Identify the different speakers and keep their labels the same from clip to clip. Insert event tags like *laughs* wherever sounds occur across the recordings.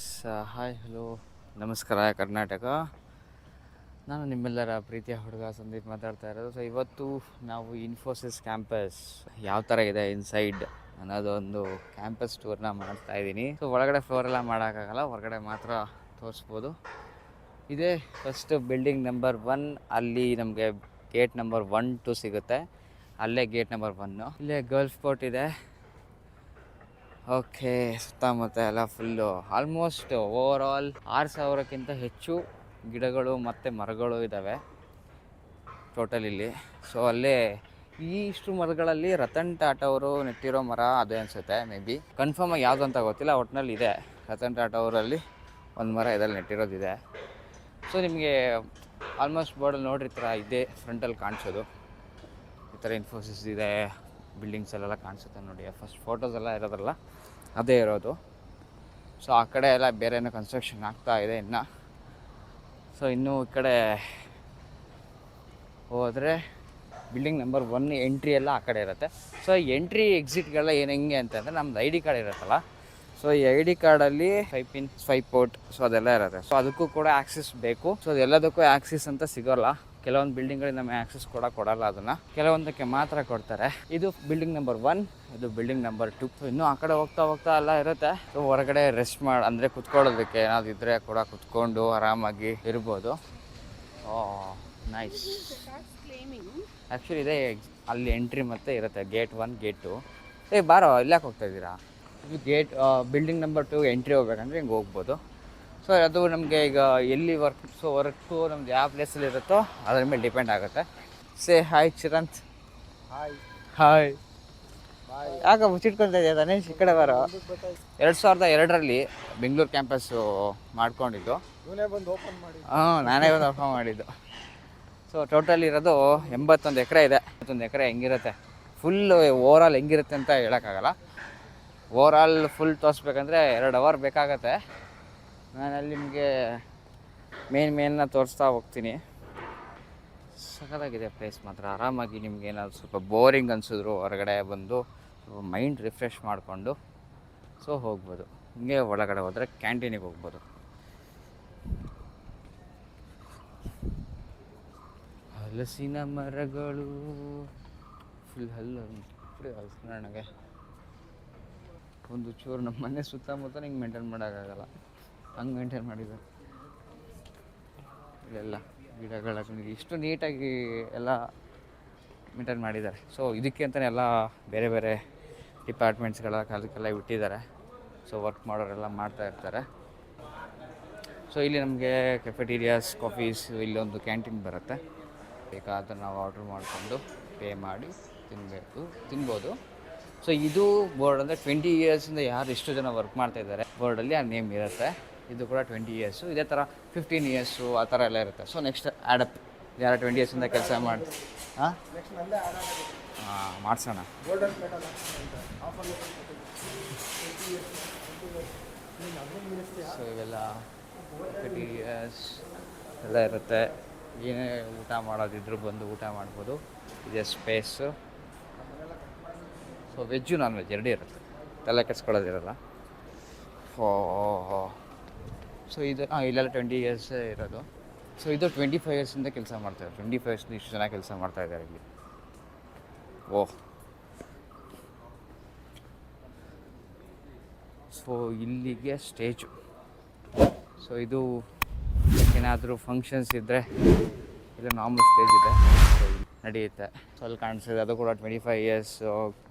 Speaker 1: Yes hi, hello. ನಮಸ್ಕಾರ, ಕರ್ನಾಟಕ. ನಾನು ನಿಮ್ಮೆಲ್ಲರ ಪ್ರೀತಿಯ ಹುಡುಗ ಸಂದೀಪ್ ಮಾತಾಡ್ತಾ ಇರೋದು. ಸೊ ಇವತ್ತು ನಾವು ಇನ್ಫೋಸಿಸ್ ಕ್ಯಾಂಪಸ್ ಯಾವ ಥರ ಇದೆ ಇನ್ಸೈಡ್ ಅನ್ನೋದೊಂದು ಕ್ಯಾಂಪಸ್ ಟೂರ್ನ ಮಾಡ್ತಾ ಇದ್ದೀನಿ. ಸೊ ಒಳಗಡೆ ಫ್ಲೋರ್ ಎಲ್ಲ ಮಾಡೋಕ್ಕಾಗಲ್ಲ, ಹೊರಗಡೆ ಮಾತ್ರ ತೋರಿಸ್ಬೋದು. ಇದೇ ಫಸ್ಟ್ ಬಿಲ್ಡಿಂಗ್ ನಂಬರ್ ಒನ್ ಅಲ್ಲಿ ನಮಗೆ ಗೇಟ್ ನಂಬರ್ ಒನ್ ಟು ಸಿಗುತ್ತೆ. ಅಲ್ಲೇ ಗೇಟ್ ನಂಬರ್ ಒನ್ನು ಇಲ್ಲೇ ಗರ್ಲ್ಸ್ ಸ್ಪೋರ್ಟ್ ಇದೆ. ಓಕೆ ಸುತ್ತಮುತ್ತ ಎಲ್ಲ ಫುಲ್ಲು ಆಲ್ಮೋಸ್ಟ್ ಓವರ್ ಆಲ್ ಆರು ಸಾವಿರಕ್ಕಿಂತ ಹೆಚ್ಚು ಗಿಡಗಳು ಮತ್ತು ಮರಗಳು ಇದ್ದಾವೆ ಟೋಟಲ್ ಇಲ್ಲಿ. ಸೊ ಅಲ್ಲೇ ಇಷ್ಟು ಮರಗಳಲ್ಲಿ ರತನ್ ಟಾಟಾ ಅವರು ನೆಟ್ಟಿರೋ ಮರ ಅದೇ ಅನಿಸುತ್ತೆ ಮೇ ಬಿ ಕನ್ಫರ್ಮ್ ಆಗಿ ಯಾವುದು ಅಂತ ಗೊತ್ತಿಲ್ಲ ಒಟ್ಟಿನಲ್ಲಿ ಇದೆ. ರತನ್ ಟಾಟಾ ಅವರಲ್ಲಿ ಒಂದು ಮರ ಇದರಲ್ಲಿ ನೆಟ್ಟಿರೋದಿದೆ. ಸೊ ನಿಮಗೆ ಆಲ್ಮೋಸ್ಟ್ ಬೋರ್ಡಲ್ಲಿ ನೋಡಿರ್ತೀರ ಇದೇ ಫ್ರಂಟಲ್ಲಿ ಕಾಣಿಸೋದು. ಈ ಥರ ಇನ್ಫೋಸಿಸ್ ಇದೆ ಬಿಲ್ಡಿಂಗ್ಸ್ ಅಲ್ಲೆಲ್ಲ ಕಾಣಿಸುತ್ತೆ ನೋಡಿ ಫಸ್ಟ್ ಫೋಟೋಸ್ ಎಲ್ಲ ಇರೋದ್ರಲ್ಲ. ಅದೇ ಇರೋದು. ಸೊ ಆ ಕಡೆ ಎಲ್ಲ ಬೇರೆ ಏನೋ ಕನ್ಸ್ಟ್ರಕ್ಷನ್ ಆಗ್ತಾ ಇದೆ ಇನ್ನು. ಸೊ ಇನ್ನೂ ಈ ಕಡೆ ಹೋದರೆ ಬಿಲ್ಡಿಂಗ್ ನಂಬರ್ ಒನ್ ಎಂಟ್ರಿ ಎಲ್ಲ ಆ ಕಡೆ ಇರುತ್ತೆ. ಸೊ ಎಂಟ್ರಿ ಎಕ್ಸಿಟ್ಗೆಲ್ಲ ಏನು ಹೆಂಗೆ ಅಂತಂದರೆ ನಮ್ದು ಐ ಡಿ ಕಾರ್ಡ್ ಇರುತ್ತಲ್ಲ. ಸೊ ಈ ಐ ಡಿ ಕಾರ್ಡಲ್ಲಿ five pin swipe port so ಅದೆಲ್ಲ ಇರುತ್ತೆ. ಸೊ ಅದಕ್ಕೂ ಕೂಡ ಆ್ಯಕ್ಸಿಸ್ ಬೇಕು. ಸೊ ಅದೆಲ್ಲದಕ್ಕೂ ಆ್ಯಕ್ಸಿಸ್ ಅಂತ ಸಿಗೋಲ್ಲ. ಕೆಲವೊಂದು ಬಿಲ್ಡಿಂಗ್ಗಳಿಗೆ ನಮಗೆ ಆಕ್ಸೆಸ್ ಕೂಡ ಕೊಡಲ್ಲ ಅದನ್ನು. ಕೆಲವೊಂದಕ್ಕೆ ಮಾತ್ರ ಕೊಡ್ತಾರೆ. ಇದು ಬಿಲ್ಡಿಂಗ್ ನಂಬರ್ ಒನ್ ಇದು ಬಿಲ್ಡಿಂಗ್ ನಂಬರ್ ಟು ಇನ್ನು ಆ ಕಡೆ ಹೋಗ್ತಾ ಹೋಗ್ತಾ ಎಲ್ಲ ಇರುತ್ತೆ. ಸೊ ಹೊರಗಡೆ ರೆಸ್ಟ್ ಮಾಡಿ, ಅಂದರೆ ಕುತ್ಕೊಳ್ಳೋದಕ್ಕೆ ಏನಾದ್ರು ಇದ್ದರೆ ಕೂಡ ಕುತ್ಕೊಂಡು ಆರಾಮಾಗಿ ಇರ್ಬೋದು. ಓ ನೈಸ್ ಆ್ಯಕ್ಚುಲಿ ಇದೆ ಅಲ್ಲಿ ಎಂಟ್ರಿ ಮತ್ತೆ ಇರುತ್ತೆ. ಗೇಟ್ ಒನ್ ಗೇಟ್ ಟು ಏ, ಬಾರೋ ಇಲ್ಲಾಕೆ ಹೋಗ್ತಾ ಇದ್ದೀರಾ? ಇದು gate building number two entry ಹೋಗ್ಬೇಕಂದ್ರೆ ಹಿಂಗೆ ಹೋಗ್ಬೋದು. ಸೊ ಅದು ನಮಗೆ ಈಗ ಎಲ್ಲಿ ವರ್ಕ್ ಸೊ ವರ್ಕು ನಮ್ದು ಯಾವ ಪ್ಲೇಸಲ್ಲಿ ಇರುತ್ತೋ ಅದ್ರ ಮೇಲೆ ಡಿಪೆಂಡ್ ಆಗುತ್ತೆ. Say hi Chiranth
Speaker 2: hi
Speaker 1: hi ಯಾಕೆ ಮುಚ್ಚಿಟ್ಕೊಳ್ತಾ ಇದೆಯಾ ತನೇಶ್ ಈ ಕಡೆ ಬರೋ. ಎರಡು ಸಾವಿರದ ಎರಡರಲ್ಲಿ ಬೆಂಗಳೂರು ಕ್ಯಾಂಪಸ್ಸು ಮಾಡ್ಕೊಂಡಿದ್ದು. ಹಾಂ ನಾನೇ ಬಂದು ಓಪನ್ ಮಾಡಿದ್ದು. ಸೊ ಟೋಟಲ್ ಇರೋದು ಎಂಬತ್ತೊಂದು ಎಕರೆ ಇದೆ. ಎಂಬತ್ತೊಂದು ಎಕರೆ ಹೆಂಗಿರುತ್ತೆ? ಫುಲ್ ಓವರ್ ಆಲ್ ಹೆಂಗಿರುತ್ತೆ ಅಂತ ಹೇಳೋಕ್ಕಾಗಲ್ಲ. ಓವರ್ ಆಲ್ ಫುಲ್ ತೋರಿಸ್ಬೇಕಂದ್ರೆ ಎರಡು ಅವರ್ ಬೇಕಾಗತ್ತೆ. ನಾನು ಅಲ್ಲಿ ನಿಮಗೆ ಮೇನ್ ಮೇನ್ನ ತೋರಿಸ್ತಾ ಹೋಗ್ತೀನಿ. ಸಖತ್ತಾಗಿದೆ ಪ್ಲೇಸ್ ಮಾತ್ರ. ಆರಾಮಾಗಿ ನಿಮ್ಗೆ ಏನಾದ್ರು ಸ್ವಲ್ಪ ಬೋರಿಂಗ್ ಅನಿಸಿದ್ರು ಹೊರಗಡೆ ಬಂದು ಮೈಂಡ್ ರಿಫ್ರೆಶ್ ಮಾಡಿಕೊಂಡು ಸೊ ಹೋಗ್ಬೋದು. ಹಿಂಗೆ ಒಳಗಡೆ ಹೋದರೆ ಕ್ಯಾಂಟೀನಿಗೆ ಹೋಗ್ಬೋದು. ಹಲಸಿನ ಮರಗಳು ಫುಲ್ ಹಲ್ಲು ಹಲಸಿನ ನನಗೆ ಒಂದು ಚೂರು ನಮ್ಮ ಮನೆ ಸುತ್ತಮುತ್ತ ಹಿಂಗೆ ಮೇಂಟೈನ್ ಮಾಡೋಕ್ಕಾಗಲ್ಲ. ಹಂಗೆ ಮೇಂಟೈನ್ ಮಾಡಿದ್ದಾರೆ ಇಲ್ಲೆಲ್ಲ ಗಿಡಗಳ ಇಷ್ಟು ನೀಟಾಗಿ ಎಲ್ಲ ಮೇಂಟೈನ್ ಮಾಡಿದ್ದಾರೆ. ಸೊ ಇದಕ್ಕೆ ಅಂತಲೇ ಎಲ್ಲ ಬೇರೆ ಬೇರೆ ಡಿಪಾರ್ಟ್ಮೆಂಟ್ಸ್ಗಳ ಕಾಲಕ್ಕೆಲ್ಲ ಬಿಟ್ಟಿದ್ದಾರೆ. ಸೊ ವರ್ಕ್ ಮಾಡೋರೆಲ್ಲ ಮಾಡ್ತಾ ಇರ್ತಾರೆ. ಸೊ ಇಲ್ಲಿ ನಮಗೆ ಕೆಫೆಟೀರಿಯಾಸ್ ಕಾಫೀಸ್ ಇಲ್ಲೊಂದು ಕ್ಯಾಂಟೀನ್ ಬರುತ್ತೆ. ಬೇಕಾದ್ರೆ ನಾವು ಆರ್ಡ್ರ್ ಮಾಡಿಕೊಂಡು ಪೇ ಮಾಡಿ ತಿನ್ನಬೇಕು ತಿನ್ಬೋದು. ಸೊ ಇದು ಬೋರ್ಡ್ ಅಂದರೆ ಟ್ವೆಂಟಿ ಇಯರ್ಸಿಂದ ಯಾರು ಇಷ್ಟು ಜನ ವರ್ಕ್ ಮಾಡ್ತಾ ಇದ್ದಾರೆ. ಬೋರ್ಡಲ್ಲಿ ಆ ನೇಮ್ ಇರುತ್ತೆ. ಇದು ಕೂಡ ಟ್ವೆಂಟಿ ಇಯರ್ಸು ಇದೇ ಥರ ಫಿಫ್ಟೀನ್ ಇಯರ್ಸು ಆ ಥರ ಎಲ್ಲ ಇರುತ್ತೆ. ಸೊ ನೆಕ್ಸ್ಟ್ ಆ್ಯಡಪ್ ಯಾರು ಟ್ವೆಂಟಿ ಇಯರ್ಸಿಂದ ಕೆಲಸ ಮಾಡಿ. ಹಾಂ? ಮಾಡಿಸೋಣ. ಸೊ ಇವೆಲ್ಲ ಇಯರ್ಸ್ ಎಲ್ಲ ಇರುತ್ತೆ. ಏನೇ ಊಟ ಮಾಡೋದಿದ್ರು ಬಂದು ಊಟ ಮಾಡ್ಬೋದು. ಇದೆ space so veg non veg ಎರಡೇ ಇರುತ್ತೆ. ತಲೆ ಕೆಡ್ಸ್ಕೊಳ್ಳೋದಿರಲ್ಲ. ಓ ಸೊ ಇದು ಹಾಂ ಇಲ್ಲೆಲ್ಲ ಟ್ವೆಂಟಿ ಇಯರ್ಸ್ ಇರೋದು. ಸೊ ಇದು ಟ್ವೆಂಟಿ ಫೈವ್ ಇಯರ್ಸಿಂದ ಕೆಲಸ ಮಾಡ್ತಾರೆ ಟ್ವೆಂಟಿ ಫೈವ್ ಇಯರ್ಸ್ ಇಷ್ಟು ಜನ ಕೆಲಸ ಮಾಡ್ತಾ ಇದ್ದಾರೆ ಇಲ್ಲಿ. ಓಹ್. ಸೊ ಇಲ್ಲಿಗೆ ಸ್ಟೇಜು ಸೊ ಇದು ಏನಾದರೂ ಫಂಕ್ಷನ್ಸ್ ಇದ್ದರೆ ಇದು ನಾರ್ಮಲ್ ಸ್ಟೇಜ್ ಇದೆ ನಡೆಯುತ್ತೆ. ಸೊ ಅಲ್ಲಿ ಕಾಣಿಸಿದೆ ಅದು ಕೂಡ ಟ್ವೆಂಟಿ ಫೈವ್ ಇಯರ್ಸ್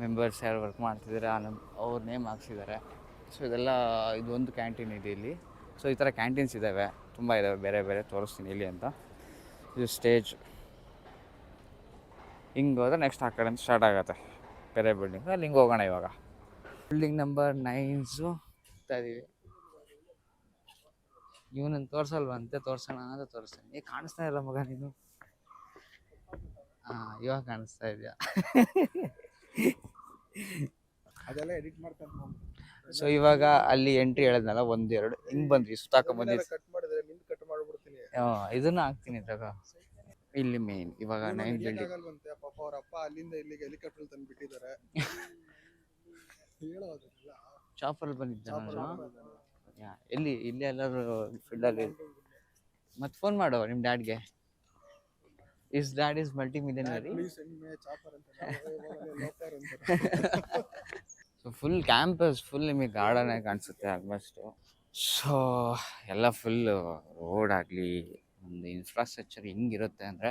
Speaker 1: ಮೆಂಬರ್ಸ್ ಯಾರು ವರ್ಕ್ ಮಾಡ್ತಿದ್ದಾರೆ ಆ ಅವ್ರ ನೇಮ್ ಹಾಕ್ಸಿದ್ದಾರೆ. ಸೊ ಇದೆಲ್ಲ ಇದೊಂದು ಕ್ಯಾಂಟೀನ್ ಇದೆ ಇಲ್ಲಿ. ಸೊ ಈ ಥರ ಕ್ಯಾಂಟೀನ್ಸ್ ಇದ್ದಾವೆ. ತುಂಬ ಇದ್ದಾವೆ. ಬೇರೆ ಬೇರೆ ತೋರಿಸ್ತೀನಿ ಇಲ್ಲಿ ಅಂತ. ಇದು ಸ್ಟೇಜ್ ಹಿಂಗೆ ಹೋದ್ರೆ ನೆಕ್ಸ್ಟ್ ಆ ಕಡೆ ಸ್ಟಾರ್ಟ್ ಆಗುತ್ತೆ. ಬೇರೆ ಬಿಲ್ಡಿಂಗ್ ಅಲ್ಲಿ ಹಿಂಗೆ ಹೋಗೋಣ ಇವಾಗ. ಬಿಲ್ಡಿಂಗ್ ನಂಬರ್ ನೈನ್ಸು ಇದ್ದೀವಿ ಇವನನ್ನು ಅಂತ ತೋರ್ಸೋಣ ಅಂತ ತೋರಿಸ್ತೀನಿ. ಏ, ಕಾಣಿಸ್ತಾ ಇಲ್ಲ ಮಗ ನೀನು. ಹಾಂ ಇವಾಗ ಕಾಣಿಸ್ತಾ ಇದೆಯಾ?
Speaker 2: ಅದೆಲ್ಲ ಎಡಿಟ್ ಮಾಡ್ತಾನೆ
Speaker 1: ಸೊ ಇವಾಗ ಅಲ್ಲಿ ಎಂಟ್ರಿ ಹೇಳದ್ನಲ್ಲ ಒಂದ್ ಎರಡು ಹಿಂಗ್ ಬಂದ್ವಿ ಸುತ್ತಾಕ ಬಂದಿದ್ದು
Speaker 2: ಕಟ್ ಮಾಡಿದ್ರೆ ನಿಂದು ಕಟ್ ಮಾಡ್ಬಿಡ್ತೀನಿ.
Speaker 1: ಹಾಂ ಇದನ್ನು ಹಾಕ್ತೀನಿ ತಗೋ. ಇಲ್ಲಿ ಮೇನ್ ಇವಾಗ ನೈನ್ ಬಿಲ್ಡಿಂಗ್
Speaker 2: ಆಗಲ್ವಂತೆ ಪಾಪ ಅವ್ರ ಅಪ್ಪ ಅಲ್ಲಿಂದ ಇಲ್ಲಿಗೆ ಹೆಲಿಕಾಪ್ಟರ್ ತಂದು ಬಿಟ್ಟಿದ್ದಾರೆ ಹೇಳೋದಿಲ್ಲ
Speaker 1: ಚಾಪಲ್ಲಿ ಬಂದಿದ್ದ ನಾನು ಯಾ ಎಲ್ಲಿ ಇಲ್ಲಿ ಎಲ್ಲರೂ ಫೀಲ್ಡಲ್ಲಿ ಮತ್ತೆ ಫೋನ್ ಮಾಡು ನಿಮ್ಮ ಡ್ಯಾಡ್ಗೆ is dad is multi millionaire
Speaker 2: please ಎಮ್ಮೆ ಚಾಪರ್ ಅಂತ. ಲೋಕರ್ ಅಂತ. *laughs*
Speaker 1: ಸೊ ಫುಲ್ ಕ್ಯಾಂಪಸ್ ಫುಲ್ ನಿಮಗೆ ಗಾರ್ಡನೇ ಕಾಣಿಸುತ್ತೆ ಆಲ್ಮೋಸ್ಟು ಸೊ ಎಲ್ಲ ಫುಲ್ ರೋಡ್ ಆಗಲಿ, ಒಂದು ಇನ್ಫ್ರಾಸ್ಟ್ರಕ್ಚರ್ ಹೆಂಗಿರುತ್ತೆ ಅಂದರೆ,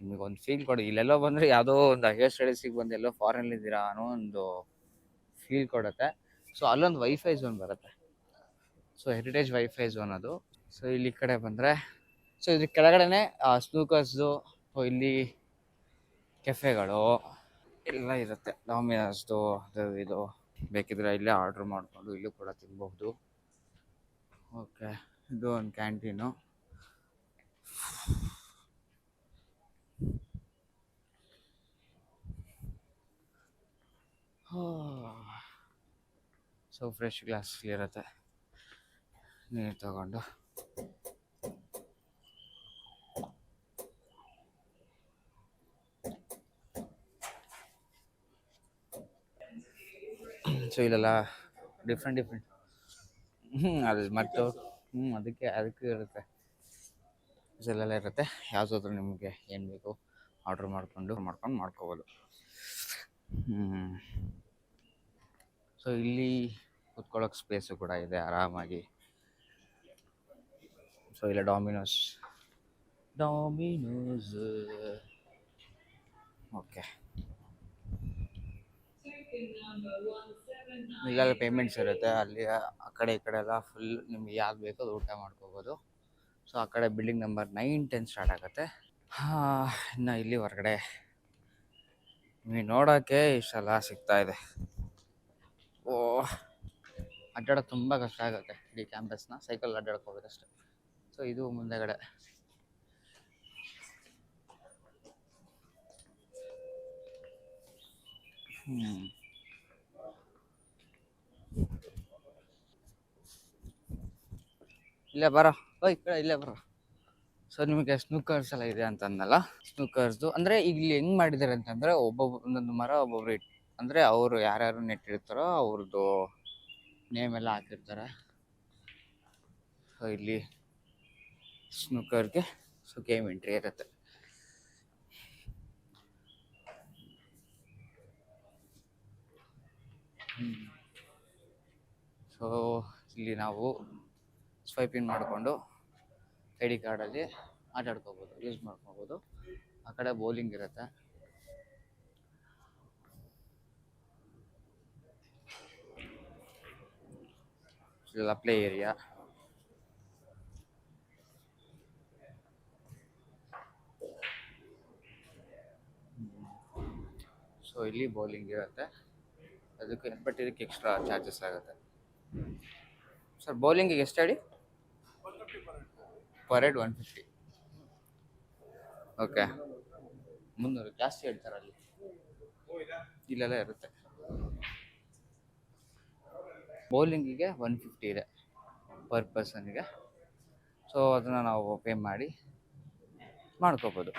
Speaker 1: ನಿಮಗೆ ಒಂದು ಫೀಲ್ ಕೊಡಿ. ಇಲ್ಲೆಲ್ಲೋ ಬಂದರೆ ಯಾವುದೋ ಒಂದು ಹೈಯರ್ ಸ್ಟಡೀಸಿಗೆ ಬಂದು ಎಲ್ಲೋ ಫಾರಿನ್ ಇದ್ದೀರಾ ಅನ್ನೋ ಒಂದು ಫೀಲ್ ಕೊಡುತ್ತೆ. ಸೊ ಅಲ್ಲೊಂದು ವೈಫೈ ಝೋನ್ ಬರುತ್ತೆ. ಸೊ ಹೆರಿಟೇಜ್ ವೈಫೈ ಝೋನ್ ಅದು. ಸೊ ಇಲ್ಲಿ ಕಡೆ ಬಂದರೆ ಸೊ ಇದ್ರ ಕೆಳಗಡೆನೆ ಸ್ನೂಕರ್ಸ್ದು ಸೊ ಇಲ್ಲಿ ಕೆಫೆಗಳು ಎಲ್ಲ ಇರುತ್ತೆ. ಡಾಮಿನೋಸ್ದು ಅದು ಇದು. ಬೇಕಿದ್ರೆ ಇಲ್ಲೇ ಆರ್ಡ್ರ್ ಮಾಡಿಕೊಂಡು ಇಲ್ಲೂ ಕೂಡ ತಿನ್ಬಹುದು. ಓಕೆ ಇದು ಒಂದು ಕ್ಯಾಂಟೀನು ಸೊ ಫ್ರೆಶ್ ಗ್ಲಾಸ್ ಇರುತ್ತೆ. ನೀರು ತಗೊಂಡು. ಸೊ ಇಲ್ಲೆಲ್ಲ ಡಿಫ್ರೆಂಟ್ ಡಿಫ್ರೆಂಟ್ ಹ್ಞೂ ಅದು ಮತ್ತು ಹ್ಞೂ ಅದಕ್ಕೆ ಅದಕ್ಕೆ ಇರುತ್ತೆ ಸೊ ಇಲ್ಲೆಲ್ಲ ಇರುತ್ತೆ ಯಾವುದಾದ್ರೂ ನಿಮಗೆ ಏನು ಬೇಕು ಆರ್ಡ್ರ್ ಮಾಡಿಕೊಂಡು ಮಾಡ್ಕೊಂಡು ಮಾಡ್ಕೋಬೋದು ಹ್ಞೂ ಸೊ ಇಲ್ಲಿ ಕೂತ್ಕೊಳ್ಳೋಕೆ ಸ್ಪೇಸು ಕೂಡ ಇದೆ ಆರಾಮಾಗಿ ಸೊ ಇಲ್ಲ ಡಾಮಿನೋಸ್ ಡಾಮಿನೋಸ್ ಓಕೆ ಇಲ್ಲೆಲ್ಲ ಪೇಮೆಂಟ್ಸ್ ಇರುತ್ತೆ. ಅಲ್ಲಿ ಆ ಕಡೆ ಈ ಕಡೆ ಎಲ್ಲ ಫುಲ್ ನಿಮ್ಗೆ ಯಾವ್ದು ಬೇಕೋ ಅದು ಊಟ ಮಾಡ್ಕೋಬೋದು. ಸೊ ಆ ಕಡೆ building number nine ten start ಆಗುತ್ತೆ. ಇನ್ನು ಇಲ್ಲಿ ಹೊರಗಡೆ ನಿಮಗೆ ನೋಡೋಕ್ಕೆ ಇಷ್ಟೆಲ್ಲ ಸಿಗ್ತಾ ಇದೆ. ಓ, ಅಡ್ಡಾಡೋಕೆ ತುಂಬ ಕಷ್ಟ ಆಗುತ್ತೆ ಇಡೀ ಕ್ಯಾಂಪಸ್ನ ಸೈಕಲ್ ಅಡ್ಡಾಡಕ್ಕೆ ಹೋಗೋದಷ್ಟೆ ಸೊ ಇದು ಮುಂದೆಗಡೆ. ಹ್ಞೂ ಇಲ್ಲೇ ಬರೋ. ಓಯ್, ಕಡೆ ಇಲ್ಲೇ ಬರೋ. ಸೊ ನಿಮಗೆ ಸ್ನೂಕರ್ಸ್ ಎಲ್ಲ ಇದೆ ಅಂತಂದಲ್ಲ ಸ್ನೂಕರ್ಸ್ದು ಅಂದರೆ ಇಲ್ಲಿ ಹೆಂಗ್ ಮಾಡಿದ್ದಾರೆ ಅಂತಂದರೆ ಒಬ್ಬೊಬ್ಬ ಒಂದೊಂದು ಮರ ಒಬ್ಬೊಬ್ರು ಇಟ್, ಅಂದರೆ ಅವರು ಯಾರ್ಯಾರು ನೆಟ್ಟಿರ್ತಾರೋ ಅವ್ರದ್ದು ನೇಮ್ ಎಲ್ಲ ಹಾಕಿರ್ತಾರೆ. ಸೊ ಇಲ್ಲಿ ಸ್ನೂಕರ್ಗೆ ಸೊ ಗೇಮ್ ಎಂಟ್ರಿ ಇರುತ್ತೆ. ಸೊ ಇಲ್ಲಿ ನಾವು ಸ್ವೈಪ್ ಇನ್ ಮಾಡಿಕೊಂಡು ಐ ಡಿ ಕಾರ್ಡಲ್ಲಿ ಆಟ ಆಡ್ಕೋಬೋದು ಯೂಸ್ ಮಾಡ್ಕೋಬೋದು. ಆ ಕಡೆ ಬೌಲಿಂಗ್ ಇರುತ್ತೆ. ಪ್ಲೇ ಏರಿಯಾ ಸೊ ಇಲ್ಲಿ ಬೌಲಿಂಗ್ ಇರುತ್ತೆ. ಅದಕ್ಕೆ ಬಟ್ ಇದಕ್ಕೆ ಎಕ್ಸ್ಟ್ರಾ ಚಾರ್ಜಸ್ ಆಗುತ್ತೆ. ಸರ್ ಬೌಲಿಂಗಿಗೆ ಎಷ್ಟು ಹೇಳಿ per head one fifty okay ಮುನ್ನೂರು ಜಾಸ್ತಿ ಹೇಳ್ತಾರೆ ಅಲ್ಲಿ. ಇಲ್ಲೆಲ್ಲ ಇರುತ್ತೆ. ಬೌಲಿಂಗಿಗೆ ಒನ್ ಫಿಫ್ಟಿ ಇದೆ ಪರ್ ಪರ್ಸನ್ಗೆ ಸೊ ಅದನ್ನು ನಾವು ಪೇ ಮಾಡಿ ಮಾಡ್ಕೋಬೋದು.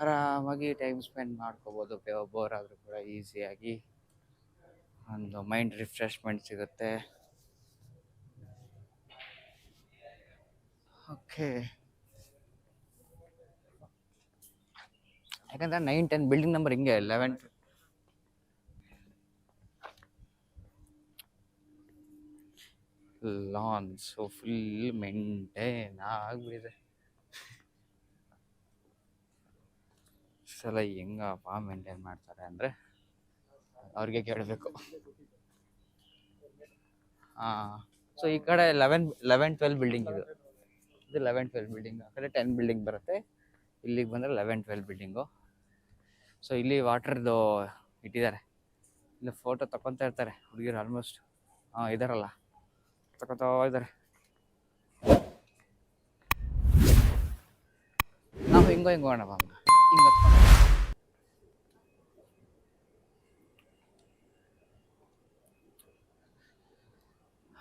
Speaker 1: ಆರಾಮಾಗಿ ಟೈಮ್ ಸ್ಪೆಂಡ್ ಮಾಡ್ಕೋಬೋದು. ಬೋರ್ ಆದರೂ ಕೂಡ ಈಸಿಯಾಗಿ ಒಂದು ಮೈಂಡ್ ರಿಫ್ರೆಶ್ಮೆಂಟ್ ಸಿಗುತ್ತೆ. ಓಕೆ. ಯಾಕಂದ್ರೆ ನೈನ್ ಟೆನ್ ಬಿಲ್ಡಿಂಗ್ ನಂಬರ್ ಹಿಂಗೆ eleven lawn so full maintain ಆಗ್ಬಿಟ್ಟಿದೆ. ಸಲ ಹೆಂಗಪ್ಪ ಮೇಂಟೈನ್ ಮಾಡ್ತಾರೆ ಅಂದರೆ ಅವ್ರಿಗೆ ಕೇಳಬೇಕು. ಹಾಂ ಸೊ ಈ ಕಡೆ ಲೆವೆನ್ ಲೆವೆನ್ ಟ್ವೆಲ್ ಬಿಲ್ಡಿಂಗ್ ಇದು. ಇದು ಲೆವೆನ್ ಟ್ವೆಲ್ ಬಿಲ್ಡಿಂಗ್ ಆ ಟೆನ್ ಬಿಲ್ಡಿಂಗ್ ಬರುತ್ತೆ. ಇಲ್ಲಿಗೆ ಬಂದರೆ ಲೆವೆನ್ ಟ್ವೆಲ್ ಬಿಲ್ಡಿಂಗು ಸೊ ಇಲ್ಲಿ ವಾಟ್ರದ್ದು ಇಟ್ಟಿದ್ದಾರೆ. ಇಲ್ಲಿ ಫೋಟೋ ತಗೊತಾ ಇರ್ತಾರೆ ಹುಡುಗಿರು ಆಲ್ಮೋಸ್ಟ್ ಹಾಂ, ಇದಾರಲ್ಲ. ತಗೊತಾ ಇದ್ದಾರೆ ನಾವು ಹಿಂಗೋ, ಹಿಂಗೆ ಹೋಗೋಣ ಹಂಗ ಹಿಂಗೆ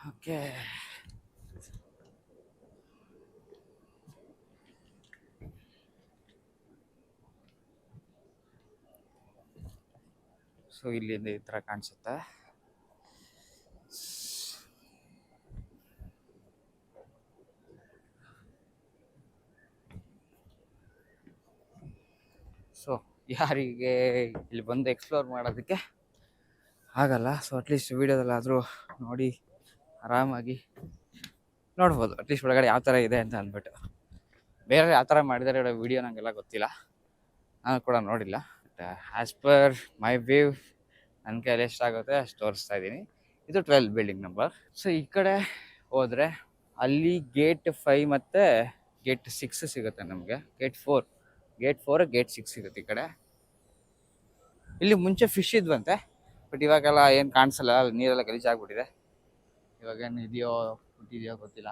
Speaker 1: ಓಕೆ ಸೊ ಇಲ್ಲಿಂದ ಈ ಥರ ಕಾಣಿಸುತ್ತೆ. ಸೊ, ಯಾರಿಗೆ ಇಲ್ಲಿ ಬಂದು ಎಕ್ಸ್ಪ್ಲೋರ್ ಮಾಡೋದಕ್ಕೆ ಆಗಲ್ಲ. ಸೊ ಅಟ್ಲೀಸ್ಟ್ ವೀಡಿಯೋದಲ್ಲಾದರೂ ನೋಡಿ, ಆರಾಮಾಗಿ ನೋಡ್ಬೋದು. ಅಟ್ಲೀಸ್ಟ್ ಒಳಗಡೆ ಯಾವ ಥರ ಇದೆ ಅಂತ ಅಂದ್ಬಿಟ್ಟು. ಬೇರೆ ಯಾವ ಥರ ಮಾಡಿದ್ದಾರೆ ವೀಡಿಯೋ ನನಗೆಲ್ಲ ಗೊತ್ತಿಲ್ಲ. ನಾನು ಕೂಡ ನೋಡಿಲ್ಲ. ಆ್ಯಸ್ ಪರ್ ಮೈ ವೇವ್ ನನ್ನ ಕೈಯಲ್ಲಿ ಎಷ್ಟಾಗುತ್ತೆ ಅಷ್ಟು ತೋರಿಸ್ತಾ ಇದ್ದೀನಿ. ಇದು ಟ್ವೆಲ್ ಬಿಲ್ಡಿಂಗ್ ನಂಬರ್ ಸೊ ಈ ಕಡೆ ಹೋದರೆ ಅಲ್ಲಿ ಗೇಟ್ ಫೈವ್ ಮತ್ತು ಗೇಟ್ ಸಿಕ್ಸ್ ಸಿಗುತ್ತೆ ನಮಗೆ. Gate four gate four gate six ಸಿಗುತ್ತೆ ಈ ಕಡೆ. ಇಲ್ಲಿ ಮುಂಚೆ ಫಿಶ್ ಇದ್ವಂತೆ ಬಟ್ ಇವಾಗೆಲ್ಲ ಏನು ಕಾಣಿಸಲ್ಲ ನೀರೆಲ್ಲ ಗಲೀಜಾಗ್ಬಿಟ್ಟಿದೆ. ಇವಾಗ ಏನು ಇದೆಯೋ ಬಿಟ್ಟಿದೆಯೋ ಗೊತ್ತಿಲ್ಲ.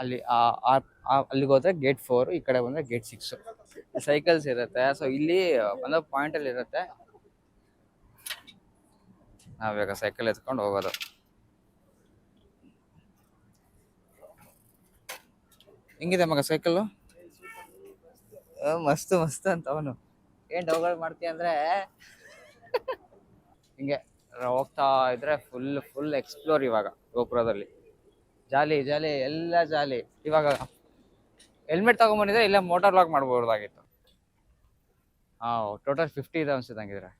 Speaker 1: ಅಲ್ಲಿ ಅಲ್ಲಿಗೆ ಹೋದ್ರೆ ಗೇಟ್ ಫೋರ್ ಈ ಕಡೆ ಬಂದ್ರೆ ಗೇಟ್ ಸಿಕ್ಸ್ ಸೈಕಲ್ಸ್ ಇರುತ್ತೆ. ಸೊ ಇಲ್ಲಿ ಒಂದು ಪಾಯಿಂಟ್ ಅಲ್ಲಿ ಇರುತ್ತೆ. ನಾವೀಗ ಸೈಕಲ್ ಎತ್ಕೊಂಡು ಹೋಗೋದು. ಹೆಂಗಿದೆ ಮಗ ಸೈಕಲ್ ಮಸ್ತ್ ಮಸ್ತ್ ಅಂತ ಅವನು. ಏನ್ ಡೌಗಳು ಮಾಡ್ತೀಯ ಅಂದ್ರೆ? ಹಿಂಗೆ ಹೋಗ್ತಾ ಇದ್ರೆ ಫುಲ್ ಫುಲ್ ಎಕ್ಸ್ಪ್ಲೋರ್ ಇವಾಗ ಗೋಪುರದಲ್ಲಿ. ಜಾಲಿ ಜಾಲಿ ಎಲ್ಲ ಜಾಲಿ. ಇವಾಗ ಹೆಲ್ಮೆಟ್ ತಗೊಂಡ್ಬಂದಿದ್ರೆ ಇಲ್ಲ ಮೋಟಾರ್ ಲಾಕ್ ಮಾಡ್ಬೋದಾಗಿತ್ತು. ಹಾ ಟೋಟಲ್ ಫಿಫ್ಟಿ ಇದೆ ಅನ್ಸುತ್ತೆ ಹಂಗಿದ್ರೆ.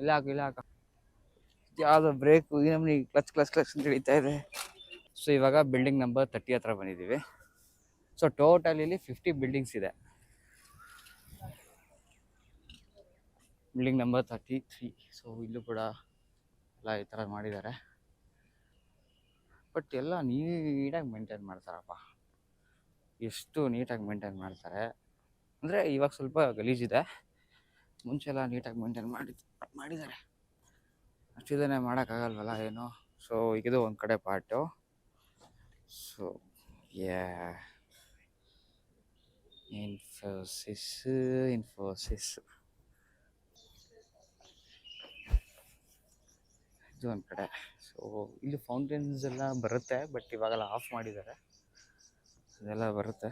Speaker 1: ಇಲ್ಲ ಹಾಕು ಇಲ್ಲ ಹಾಕು. ಯಾವುದೋ ಬ್ರೇಕ್ ಈ ನಮ್ನಿ ಕ್ಲಚ್ ಕ್ಲಚ್ ಕ್ಲಚ್ ಅಂತ ಹಿಡಿತಾ ಇದೆ. ಸೊ ಇವಾಗ ಬಿಲ್ಡಿಂಗ್ ನಂಬರ್ ತರ್ಟಿ ಹತ್ರ ಬಂದಿದ್ದೀವಿ ಸೊ ಟೋಟಲ್ ಇಲ್ಲಿ ಫಿಫ್ಟಿ ಬಿಲ್ಡಿಂಗ್ಸ್ ಇದೆ. Building number thirty three so ಇಲ್ಲೂ ಕೂಡ ಎಲ್ಲ ಈ ಥರ ಮಾಡಿದ್ದಾರೆ. ಬಟ್ ಎಲ್ಲ ನೀಟಾಗಿ ಮೇಂಟೈನ್ ಮಾಡ್ತಾರಪ್ಪ. ಎಷ್ಟು ನೀಟಾಗಿ ಮೇಂಟೈನ್ ಮಾಡ್ತಾರೆ. ಅಂದರೆ ಇವಾಗ ಸ್ವಲ್ಪ ಗಲೀಜಿದೆ ಮುಂಚೆ ಎಲ್ಲ ನೀಟಾಗಿ ಮೇಂಟೈನ್ ಮಾಡಿ, ಮಾಡಿದ್ದಾರೆ. ಅಷ್ಟಿದನ್ನೇ ಮಾಡೋಕ್ಕಾಗಲ್ವಲ್ಲ ಏನು? ಸೊ ಇದು ಒಂದು ಕಡೆ part so yeah Infosys Infosys ಇದು ಒಂದು ಕಡೆ. ಸೊ ಇಲ್ಲಿ ಫೌಂಟೇನ್ಸ್ ಎಲ್ಲ ಬರುತ್ತೆ ಬಟ್ ಇವಾಗೆಲ್ಲ ಆಫ್ ಮಾಡಿದ್ದಾರೆ. ಅದೆಲ್ಲ ಬರುತ್ತೆ.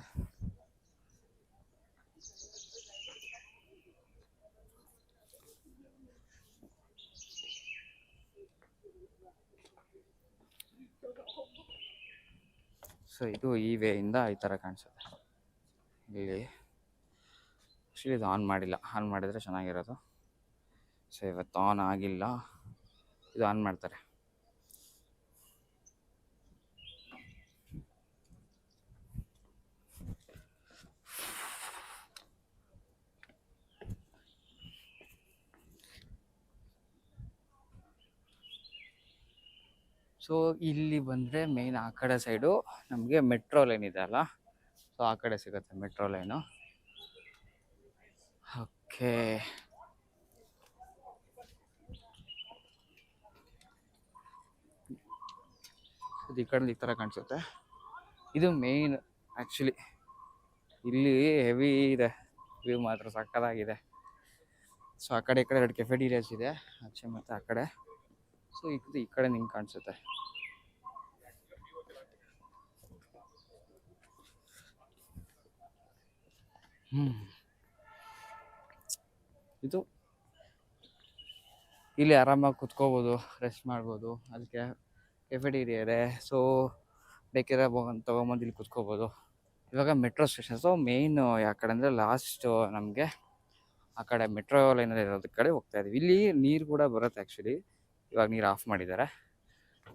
Speaker 1: ಸೊ ಇದು ಈ ವೇಯಿಂದ ಈ ಥರ ಕಾಣಿಸುತ್ತೆ. ಇಲ್ಲಿ ಆ್ಯಕ್ಚುಲಿ ಇದು ಆನ್ ಮಾಡಿಲ್ಲ. ಆನ್ ಮಾಡಿದರೆ ಚೆನ್ನಾಗಿರೋದು. ಸೊ ಇವತ್ತು ಆನ್ ಆಗಿಲ್ಲ. ಇದು ಆನ್ ಮಾಡ್ತಾರೆ. ಸೊ ಇಲ್ಲಿ ಬಂದರೆ ಮೇನ್ ಆ ಕಡೆ ಸೈಡು ನಮಗೆ ಮೆಟ್ರೋ ಲೈನ್ ಇದೆ ಅಲ್ಲ? ಸೊ ಆ ಕಡೆ ಸಿಗುತ್ತೆ ಮೆಟ್ರೋ ಲೈನು ಓಕೆ ಇದು ಈ ಕಡೆ ಈ ಥರ ಕಾಣಿಸುತ್ತೆ. ಇದು ಮೇಯ್ನ್ ಆ್ಯಕ್ಚುಲಿ ಇಲ್ಲಿ ಹೆವಿ ಇದೆ. ವ್ಯೂ ಮಾತ್ರ ಸಕ್ಕದಾಗಿದೆ. ಸೊ ಆ ಕಡೆ ಈ ಕಡೆ ಎರಡು ಕೆಫೆಟೀರಿಯಾಸ್ ಇದೆ. ಆಚೆ ಮತ್ತು ಆ ಕಡೆ. ಸೊ ಇದು ಈ ಕಡೆ ನಿಂಗೆ ಕಾಣಿಸುತ್ತೆ. ಹ್ಞೂ ಇದು ಇಲ್ಲಿ ಆರಾಮಾಗಿ ಕುತ್ಕೋಬೋದು ರೆಸ್ಟ್ ಮಾಡ್ಬೋದು. ಅದಕ್ಕೆ ಕೆಫೆಟೀರಿಯಾ ಇದೆ ಸೊ ಬೇಕಿದ್ರೆ ತೊಗೊಂಬಂದು ಇಲ್ಲಿ ಕುತ್ಕೋಬೋದು. ಇವಾಗ ಮೆಟ್ರೋ ಸ್ಟೇಷನ್ ಸೊ ಮೇಯ್ನು ಯಾವ ಕಡೆ ಅಂದರೆ ಲಾಸ್ಟು ನಮಗೆ ಆ ಕಡೆ ಮೆಟ್ರೋ ಲೈನಲ್ಲಿ ಇರೋದ್ರ ಕಡೆ ಹೋಗ್ತಾ ಇದ್ದೀವಿ ಇಲ್ಲಿ ನೀರು ಕೂಡ ಬರುತ್ತೆ ಆ್ಯಕ್ಚುಲಿ ಇವಾಗ ನೀರು ಆಫ್ ಮಾಡಿದ್ದಾರೆ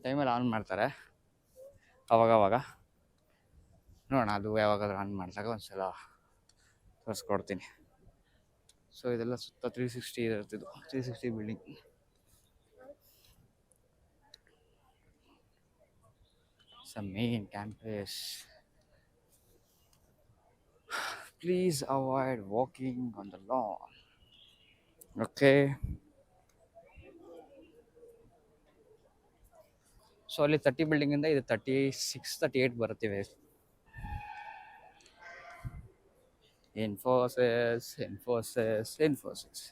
Speaker 1: ಟೈಮಲ್ಲಿ ಆನ್ ಮಾಡ್ತಾರೆ. ಅವಾಗವಾಗ. ನೋಡೋಣ ಅದು ಯಾವಾಗಾದ್ರೂ ಆನ್ ಮಾಡಿದಾಗ ಒಂದ್ಸಲ ತೋರಿಸ್ಕೊಡ್ತೀನಿ. ಸೊ ಇದೆಲ್ಲ ಸುತ್ತ three sixty ಇರುತ್ತಿದ್ದು three sixty building some main campus. Please avoid walking on the lawn. Okay. So ಅಲ್ಲಿ ತರ್ಟಿ ಬಿಲ್ಡಿಂಗಿಂದ ಇದು ತರ್ಟಿ ಸಿಕ್ಸ್ ತರ್ಟಿ ಏಯ್ಟ್ ಬರುತ್ತಿವೆ ಇನ್ಫೋಸಿಸ್ ಇನ್ಫೋಸಿಸ್ ಇನ್ಫೋಸಿಸ್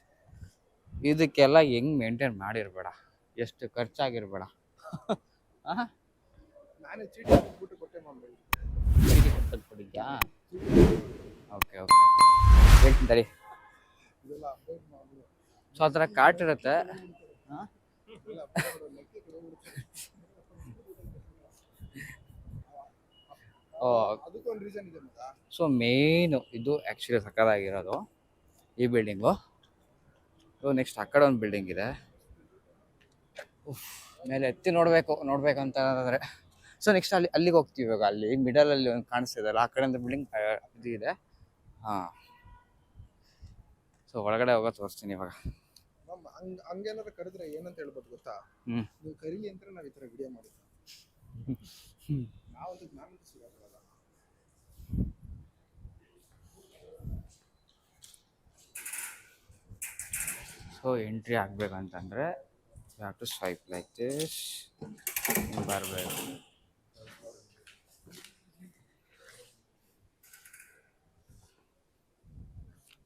Speaker 1: ಇದಕ್ಕೆಲ್ಲ ಹೆಂಗ್ ಮೇಂಟೈನ್ ಮಾಡಿರ್ಬೇಡ ಎಷ್ಟು ಖರ್ಚಾಗಿರ್ಬೇಡ *laughs*
Speaker 2: ನಾನೇ ಚೀಟಿ ಬಿಟ್ಟು ಕೊಟ್ಟೆ ಮಾಡಿ
Speaker 1: ಚೀಟಿ ಕೊಟ್ಟದ್ದು ಕೊಟ್ಟಿದ್ಯಾ ಓಕೆ ಓಕೆ. ಹೇಳ್ತೀನಿ ತಡಿ
Speaker 2: ಇದೆಲ್ಲ ಅಪ್ಡೇಟ್ ಮಾಡಿ
Speaker 1: ಸೊ ಆ ಥರ ಕಾರ್ಟ್ ಇರುತ್ತೆ. ಹಾಂ?
Speaker 2: ಅದಕ್ಕೂ ಒಂದು ರೀಸನ್ ಇದೆ ಮಗ
Speaker 1: ಸೊ ಮೇಯ್ನು ಇದು ಆ್ಯಕ್ಚುಲಿ ಸಕ್ಕದಾಗಿರೋದು ಈ ಬಿಲ್ಡಿಂಗು ಸೊ ನೆಕ್ಸ್ಟ್ ಆ ಕಡೆ ಒಂದು ಬಿಲ್ಡಿಂಗ್ ಇದೆ. ಮೇಲೆ ಎತ್ತಿ ನೋಡಬೇಕು ನೋಡ್ಬೇಕು ಅಂತ ಅಂದರೆ ಸೊ ನೆಕ್ಸ್ಟ್ ಅಲ್ಲಿ ಅಲ್ಲಿಗೆ ಹೋಗ್ತೀವಿ ಇವಾಗ. ಅಲ್ಲಿ ಮಿಡಲಲ್ಲಿ ಒಂದು ಕಾಣಿಸ್ತಿದೆಯಲ್ಲ ಆ ಕಡೆಯಿಂದ ಬಿಲ್ಡಿಂಗ್ ಇದು ಇದೆ. ಹಾಂ. ಸೊ ಒಳಗಡೆ ಹೋಗೋ ತೋರಿಸ್ತೀನಿ ಇವಾಗ.
Speaker 2: ಹಂಗೇನಾದ್ರು ಕರೆದ್ರೆ ಏನಂತ ಹೇಳ್ಬೋದು ಗೊತ್ತಾ. ನೀವು ಕರೀಲಿ ಅಂತ ನಾವು ಈ ಥರ ವಿಡಿಯೋ ಮಾಡಿದ್ದು. ನಾವು ಸಿಗಲ್ಲ
Speaker 1: so entry ಆಗ್ಬೇಕಂತಂದರೆ have to swipe like this ಬರಬೇಕು.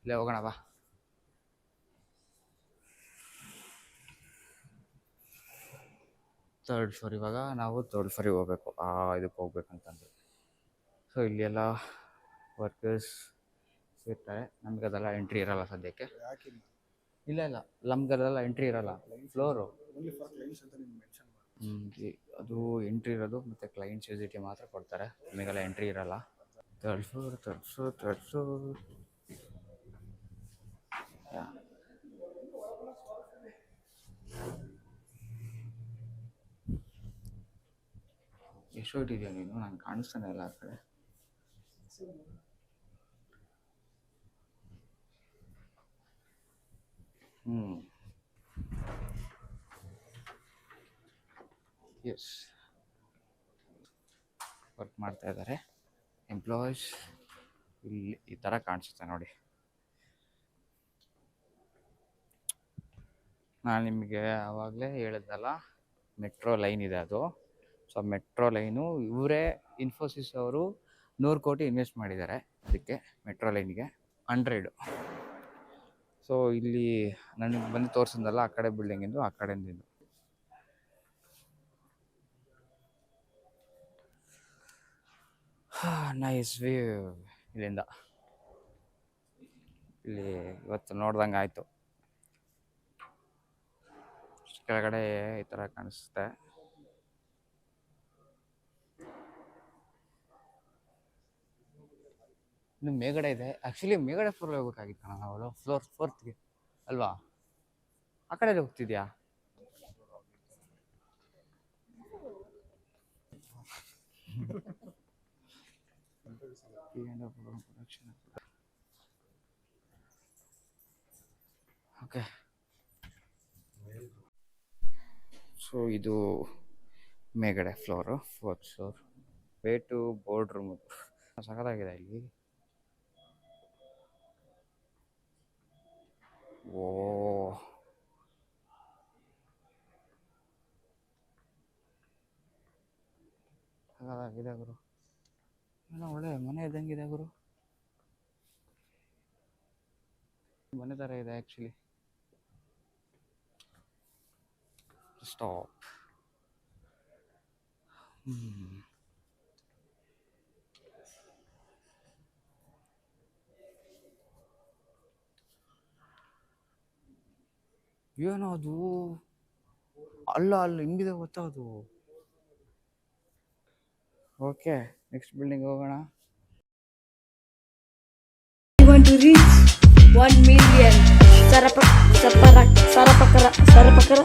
Speaker 1: ಇಲ್ಲೇ ಹೋಗೋಣ ಬಾ ತರ್ಡ್ ಫ್ಲೋರ್ ಇವಾಗ ನಾವು ತರ್ಡ್ ಫ್ಲೋರಿಗೆ ಹೋಗಬೇಕು ಆ ಇದಕ್ಕೆ ಹೋಗ್ಬೇಕಂತಂದ್ರೆ ಸೊ ಇಲ್ಲಿ ಎಲ್ಲ ವರ್ಕರ್ಸ್ ಇರ್ತಾರೆ ನಮ್ಗೆ ಅದೆಲ್ಲ ಎಂಟ್ರಿ ಇರಲ್ಲ ಸದ್ಯಕ್ಕೆ ಇಲ್ಲ ಇಲ್ಲ ನಮ್ಗೆ ಅದೆಲ್ಲ ಎಂಟ್ರಿ ಇರಲ್ಲ ಫ್ಲೋರು
Speaker 2: ಮಾಡಿ
Speaker 1: ಅದು ಎಂಟ್ರಿ ಇರೋದು ಮತ್ತು ಕ್ಲೈಂಟ್ಸ್ ವಿಸಿಟಿ ಮಾತ್ರ ಕೊಡ್ತಾರೆ ನಮಗೆಲ್ಲ ಎಂಟ್ರಿ ಇರಲ್ಲ third floor third floor third floor ಎಷ್ಟು ಹೊಟ್ಟಿದ್ಯಾ ನೀನು ನಂಗೆ ಕಾಣಿಸ್ತಾನೆ ಎಲ್ಲ ಕಡೆ. ಹ್ಞೂ ಎಸ್ ವರ್ಕ್ ಮಾಡ್ತಾ ಇದ್ದಾರೆ ಎಂಪ್ಲಾಯೀಸ್ ಇಲ್ಲಿ ಈ ಥರ ಕಾಣಿಸುತ್ತೆ ನೋಡಿ. ನಾನು ನಿಮಗೆ ಆವಾಗಲೇ ಹೇಳಿದ್ದಲ್ಲ ಮೆಟ್ರೋ ಲೈನ್ ಇದೆ ಅದು. ಸೊ ಮೆಟ್ರೋ ಲೈನು, ಇವರೇ ಇನ್ಫೋಸಿಸ್ ಅವರು ನೂರು ಕೋಟಿ ಇನ್ವೆಸ್ಟ್ ಮಾಡಿದ್ದಾರೆ ಅದಕ್ಕೆ ಮೆಟ್ರೋ ಲೈನ್ಗೆ ಹಂಡ್ರೆಡು. ಸೊ ಇಲ್ಲಿ ನನಗೆ ಬಂದು ತೋರಿಸಿದ್ನಲ್ಲ ಆ ಕಡೆ ಬಿಲ್ಡಿಂಗಿಂದು ಆ ಕಡೆಯಿಂದ ನೈಸ್ ವ್ಯೂ ಇಲ್ಲಿಂದ. ಇಲ್ಲಿ ಇವತ್ತು ನೋಡ್ದಂಗೆ ಆಯಿತು ಕೆಳಗಡೆ ಈ ಥರ ಕಾಣಿಸುತ್ತೆ. ಇನ್ನು ಮೇಗಡೆ ಇದೆ. ಆ್ಯಕ್ಚುಲಿ ಮೇಗಡೆ ಫ್ಲೋರ್ ಹೋಗ್ಬೇಕಾಗಿತ್ತು ನಾನು ನಾವು ಫ್ಲೋರ್ ಫೋರ್ತ್ಗೆ ಅಲ್ವಾ? ಆ ಕಡೆ ಹೋಗ್ತಿದ್ಯಾ? ಓಕೆ ಸೊ ಇದು ಮೇಗಡೆ floor fourth floor way to board room ಸಖತ್ತಾಗಿದೆ ಇಲ್ಲಿ. ಓ. ಸಖತ್ತಾಗಿದೆ ಗುರು. ಏನೋ ಒಳ್ಳೆ ಮನೆ ಇದ್ದಂಗಿದೆ ಗುರು. ಮನೆ ಥರ ಇದೆ ಆ್ಯಕ್ಚುಲಿ ಸ್ಟಾಪ್ ಹ್ಮ್. ಏನೋ ಅಲ್ಲ ಅಲ್ಲ ಹಿಂಗಿದೆ ಗೊತ್ತಾ ಅದು ಓಕೆ ನೆಕ್ಸ್ಟ್ ಬಿಲ್ಡಿಂಗ್ ಹೋಗೋಣ
Speaker 3: ಸರಪ ಸಪ್ಪರ ಸರಪಕರ ಸರಪಕರ